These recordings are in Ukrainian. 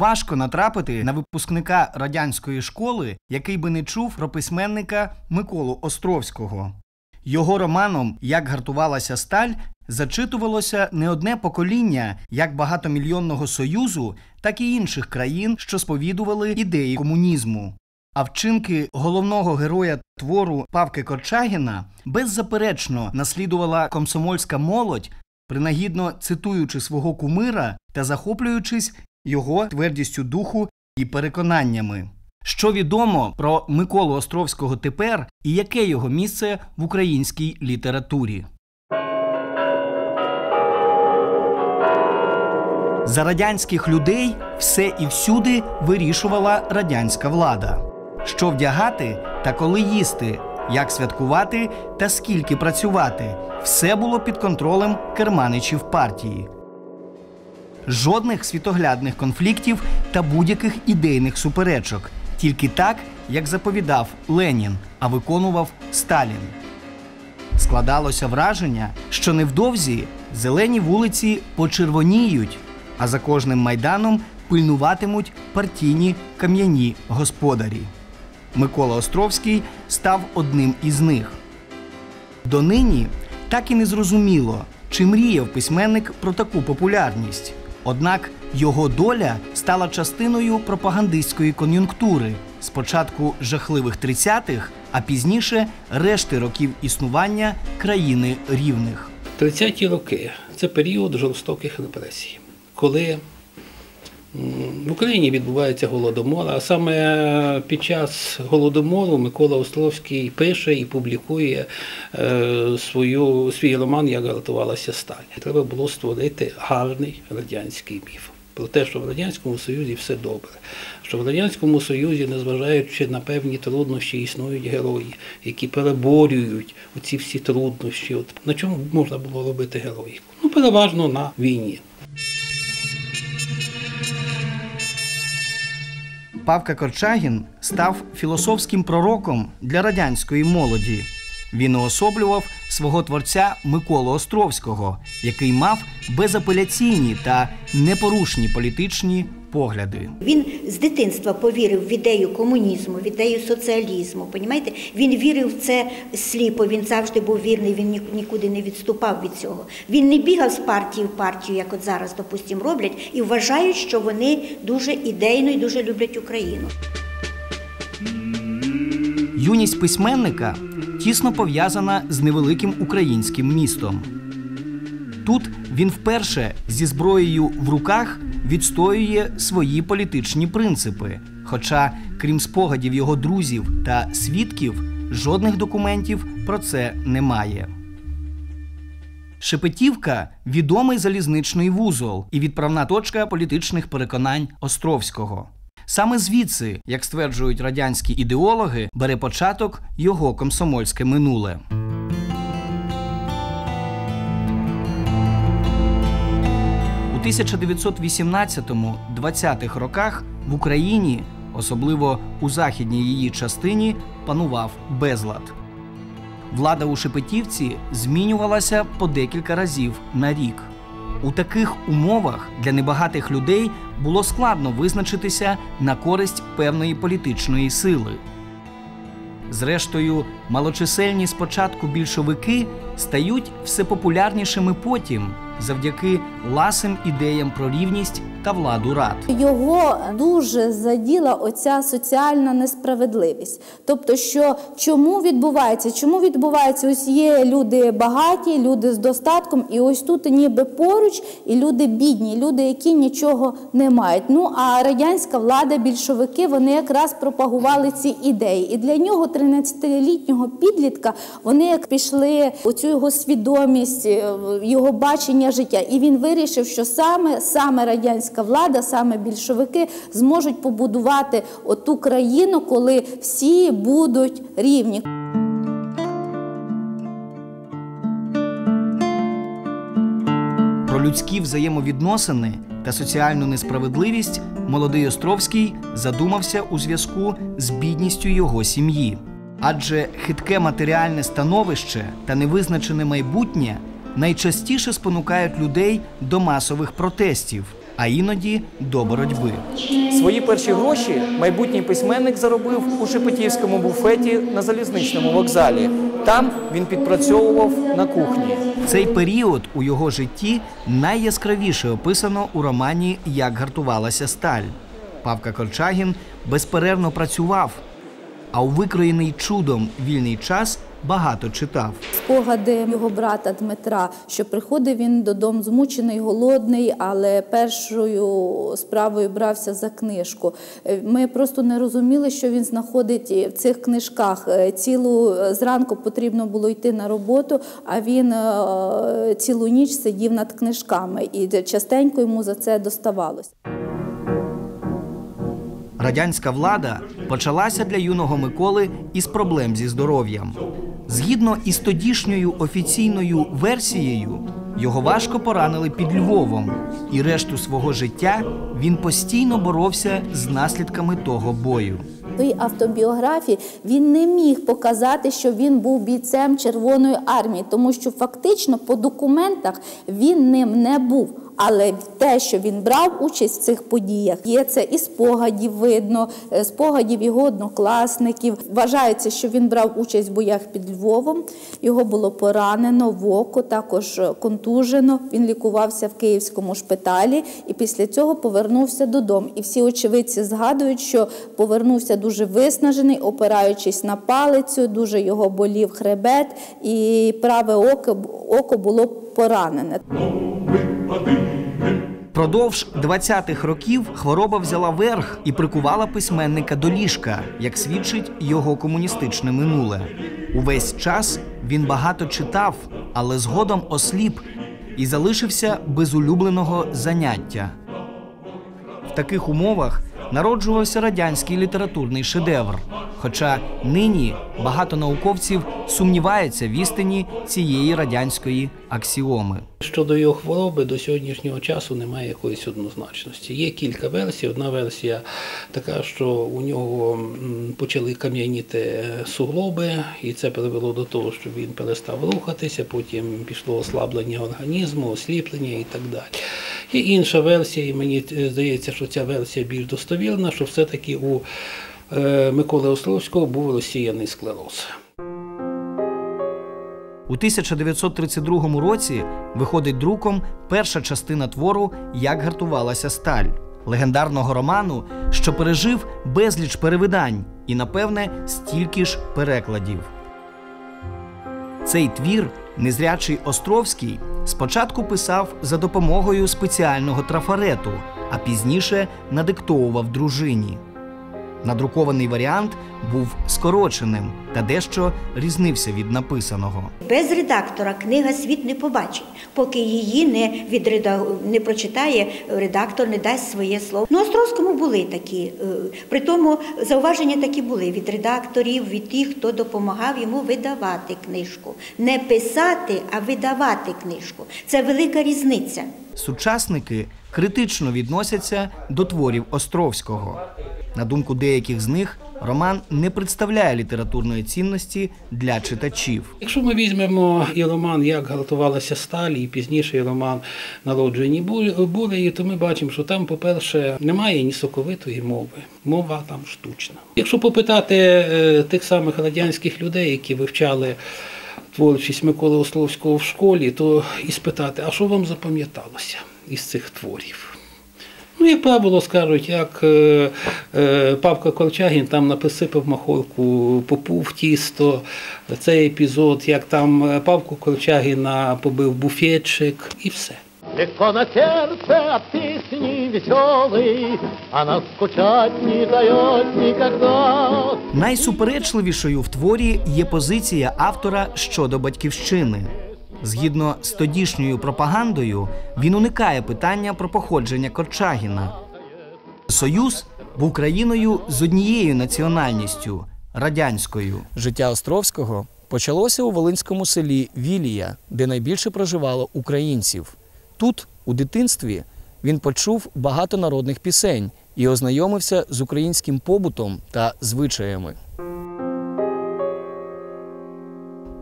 важко натрапити на випускника радянської школи, який би не чув про письменника Миколу Островського. Його романом Як гартувалася сталь зачитувалося не одне покоління як багатомільйонного союзу, так і інших країн, що сповідували ідеї комунізму. А вчинки головного героя твору Павки Корчагіна беззаперечно наслідувала комсомольська молодь, принагідно цитуючи свого кумира та захоплюючись його твердістю духу і переконаннями. Що відомо про Миколу Островського тепер і яке його місце в українській літературі? За радянських людей все і всюди вирішувала радянська влада. Що вдягати та коли їсти, як святкувати та скільки працювати все було під контролем керманичів партії. Жодних світоглядних конфліктів та будь-яких ідейних суперечок, тільки так, як заповідав Ленін, а виконував Сталін. Складалося враження, що невдовзі зелені вулиці почервоніють, а за кожним майданом пильнуватимуть партійні кам'яні господарі. Микола Островський став одним із них. Донині так і не зрозуміло, чи мріяв письменник про таку популярність. Однак його доля стала частиною пропагандистської кон'юнктури спочатку жахливих 30-х, а пізніше решти років існування країни рівних. 30-ті роки це період жорстоких репресій, коли в Україні відбувається голодомор, а саме під час голодомору Микола Островський пише і публікує е, свою, свій роман Як гартувалася сталь. Треба було створити гарний радянський міф. Про те, що в Радянському Союзі все добре, що в Радянському Союзі, незважаючи на певні труднощі, існують герої, які переборюють оці всі труднощі. От на чому можна було робити героїку? Ну, переважно на війні. Павка Корчагін став філософським пророком для радянської молоді. Він уособлював свого творця Миколу Островського, який мав безапеляційні та непорушні політичні погляди. Він з дитинства повірив в ідею комунізму, в ідею соціалізму. Понімаєте? Він вірив в це сліпо, він завжди був вірний, він ні- нікуди не відступав від цього. Він не бігав з партії в партію, як от зараз, допустимо, роблять, і вважають, що вони дуже ідейно і дуже люблять Україну. Юність письменника тісно пов'язана з невеликим українським містом. Тут він вперше зі зброєю в руках відстоює свої політичні принципи. Хоча, крім спогадів його друзів та свідків, жодних документів про це немає. Шепетівка відомий залізничний вузол і відправна точка політичних переконань Островського. Саме звідси, як стверджують радянські ідеологи, бере початок його комсомольське минуле. 1918-20-х роках в Україні, особливо у західній її частині, панував безлад. Влада у Шепетівці змінювалася по декілька разів на рік. У таких умовах для небагатих людей було складно визначитися на користь певної політичної сили. Зрештою, малочисельні спочатку більшовики стають все популярнішими потім завдяки ласим ідеям про рівність та владу рад. Його дуже заділа оця соціальна несправедливість. Тобто, що чому відбувається? Чому відбувається? Ось є люди багаті, люди з достатком, і ось тут ніби поруч, і люди бідні, люди, які нічого не мають. Ну а радянська влада, більшовики, вони якраз пропагували ці ідеї. І для нього, 13-літнього підлітка, вони як пішли у цю його свідомість, е, його бачення життя. І він вирішив, що саме, саме радянська влада, саме більшовики зможуть побудувати оту країну, коли всі будуть рівні. Про людські взаємовідносини та та соціальну несправедливість, молодий Островський задумався у зв'язку з бідністю його сім'ї. Адже хитке матеріальне становище та невизначене майбутнє найчастіше спонукають людей до масових протестів, а іноді до боротьби. Свої перші гроші майбутній письменник заробив у Шепетівському буфеті на залізничному вокзалі. Там він підпрацьовував на кухні. Цей період у його житті найяскравіше описано у романі Як гартувалася сталь. Павка Корчагін безперервно працював, а у викроєний чудом вільний час багато читав. Спогади його брата Дмитра, що приходив він додому змучений, голодний, але першою справою брався за книжку. Е, Ми просто не розуміли, що він знаходить в цих книжках. Е, Цілу зранку потрібно було йти на роботу, а він е, цілу ніч сидів над книжками, і частенько йому за це доставалось. Радянська влада почалася для юного Миколи із проблем зі здоров'ям. Згідно із тодішньою офіційною версією, його важко поранили під Львовом, і решту свого життя він постійно боровся з наслідками того бою. Своїй автобіографії він не міг показати, що він був бійцем Червоної армії, тому що фактично по документах він ним не був. Але те, що він брав участь в цих подіях, є це і спогадів видно, е, спогадів його однокласників. Вважається, що він брав участь в боях під Львовом. Його було поранено в око, також е, контужено. Він лікувався в київському шпиталі і після цього повернувся додому. І всі очевидці згадують, що повернувся дуже виснажений, опираючись на палицю, дуже його болів хребет, і праве око, око було поранене. Продовж 20-х років хвороба взяла верх і прикувала письменника до ліжка, як свідчить його комуністичне минуле. Увесь час він багато читав, але згодом осліп і залишився без улюбленого заняття. В таких умовах народжувався радянський літературний шедевр. Хоча нині багато науковців сумніваються в істині цієї радянської аксіоми. Щодо його хвороби до сьогоднішнього часу немає якоїсь однозначності. Є кілька версій. Одна версія така, що у нього почали кам'яніти суглоби, і це привело до того, що він перестав рухатися, потім пішло ослаблення організму, осліплення і так далі. Є інша версія, і мені е, здається, що ця версія більш достовірна, що все-таки у е, Миколи Островського був розсіяний склероз. У 1932 році виходить друком перша частина твору Як гартувалася сталь легендарного роману, що пережив безліч перевидань і, напевне, стільки ж перекладів. Цей твір незрячий Островський спочатку писав за допомогою спеціального трафарету, а пізніше надиктовував дружині. Надрукований варіант був скороченим та дещо різнився від написаного. Без редактора книга світ не побачить, поки її не відреда... не прочитає редактор, не дасть своє слово. Ну, Островському були такі. е, При тому зауваження такі були від редакторів, від тих, хто допомагав йому видавати книжку. Не писати, а видавати книжку. Це велика різниця. Сучасники критично відносяться до творів Островського. На думку деяких з них, роман не представляє літературної цінності для читачів. Якщо ми візьмемо і роман Як гартувалася сталь, і пізніше і роман Народжені бу- бурею, то ми бачимо, що там, по-перше, немає ні соковитої мови. Мова там штучна. Якщо попитати е, тих самих радянських людей, які вивчали творчість Миколи Ословського в школі, то і спитати, а що вам запам'яталося із цих творів? Ну, як правило, скажуть, як е, е, Павка Корчагін там написипав махорку попу в тісто, цей епізод, як там е, Павку Корчагіна побив буфетчик і все. Легко на сердце от песни веселой, Она скучать не дает никогда. Найсуперечливішою в творі є позиція автора щодо батьківщини. Згідно з тодішньою пропагандою, він уникає питання про походження Корчагіна. Союз був країною з однією національністю радянською. Життя Островського почалося у волинському селі Вілія, де найбільше проживало українців. Тут, у дитинстві, він почув багато народних пісень і ознайомився з українським побутом та звичаями.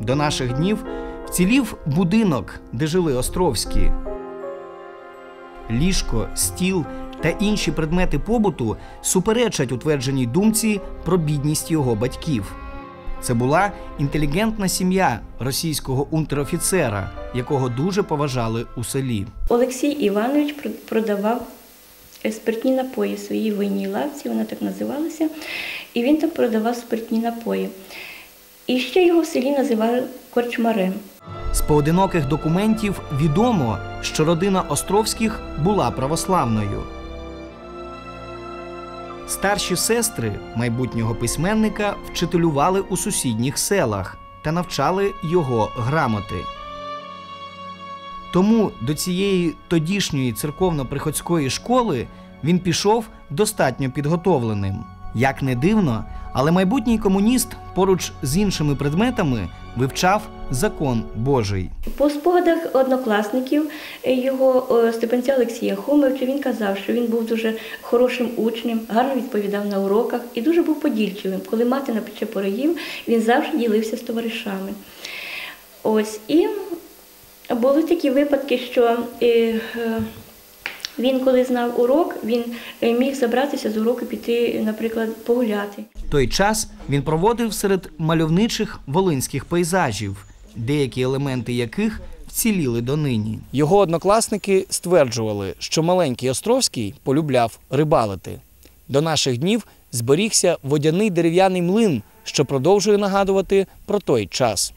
До наших днів вцілів будинок, де жили Островські. Ліжко, стіл та інші предмети побуту суперечать утвердженій думці про бідність його батьків. Це була інтелігентна сім'я російського унтерофіцера, якого дуже поважали у селі. Олексій Іванович продавав спиртні напої своїй винній лавці, вона так називалася, і він там продавав спиртні напої. І ще його в селі називали корчмарем. З поодиноких документів відомо, що родина Островських була православною. Старші сестри майбутнього письменника вчителювали у сусідніх селах та навчали його грамоти. Тому до цієї тодішньої церковно-приходської школи він пішов достатньо підготовленим. Як не дивно, але майбутній комуніст поруч з іншими предметами вивчав закон Божий. По спогадах однокласників е, його е, Степанця Олексія Хомовича він казав, що він був дуже хорошим учнем, гарно відповідав на уроках і дуже був подільчивим. Коли мати напече пирогів, він завжди ділився з товаришами. Ось і були такі випадки, що е, він, коли знав урок, він е, міг забратися з уроку піти, наприклад, погуляти. Той час він проводив серед мальовничих волинських пейзажів, деякі елементи яких вціліли донині. Його однокласники стверджували, що маленький Островський полюбляв рибалити. До наших днів зберігся водяний дерев'яний млин, що продовжує нагадувати про той час.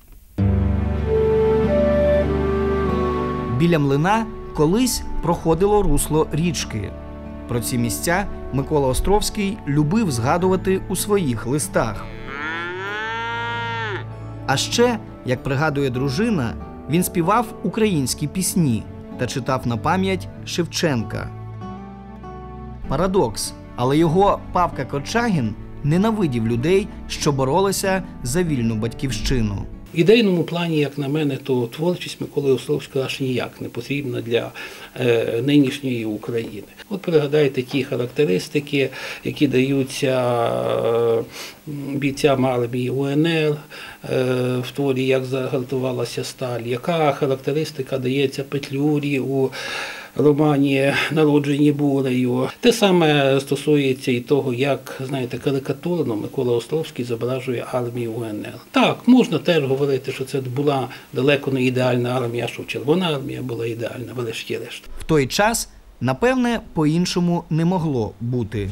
Біля млина колись проходило русло річки. Про ці місця Микола Островський любив згадувати у своїх листах. А ще, як пригадує дружина, він співав українські пісні та читав на пам'ять Шевченка. Парадокс, але його Павка Корчагін ненавидів людей, що боролися за вільну батьківщину. В ідейному плані, як на мене, то творчість Миколи Островського аж ніяк не потрібна для е, нинішньої України. От пригадайте ті характеристики, які даються е, бійцям армії УНР е, в творі, як загартувалася сталь, яка характеристика дається Петлюрі у романі Народжені бурею. Те саме стосується і того, як знаєте, карикатурно Микола Островський зображує армію УНР. Так, можна теж говорити, що це була далеко не ідеальна армія, що Червона армія була ідеальна, врешті-решт. В той час, напевне, по-іншому не могло бути.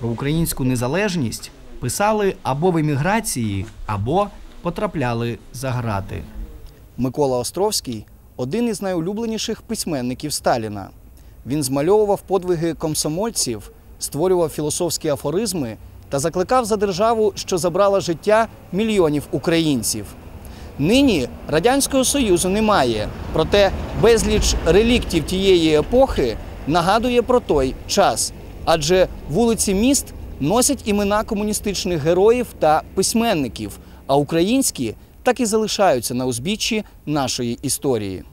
Про українську незалежність писали або в еміграції, або потрапляли за грати. Микола Островський один із найулюбленіших письменників Сталіна. Він змальовував подвиги комсомольців, створював філософські афоризми та закликав за державу, що забрала життя мільйонів українців. Нині Радянського Союзу немає, проте безліч реліктів тієї епохи нагадує про той час, адже вулиці міст носять імена комуністичних героїв та письменників, а українські так і залишаються на узбіччі нашої історії.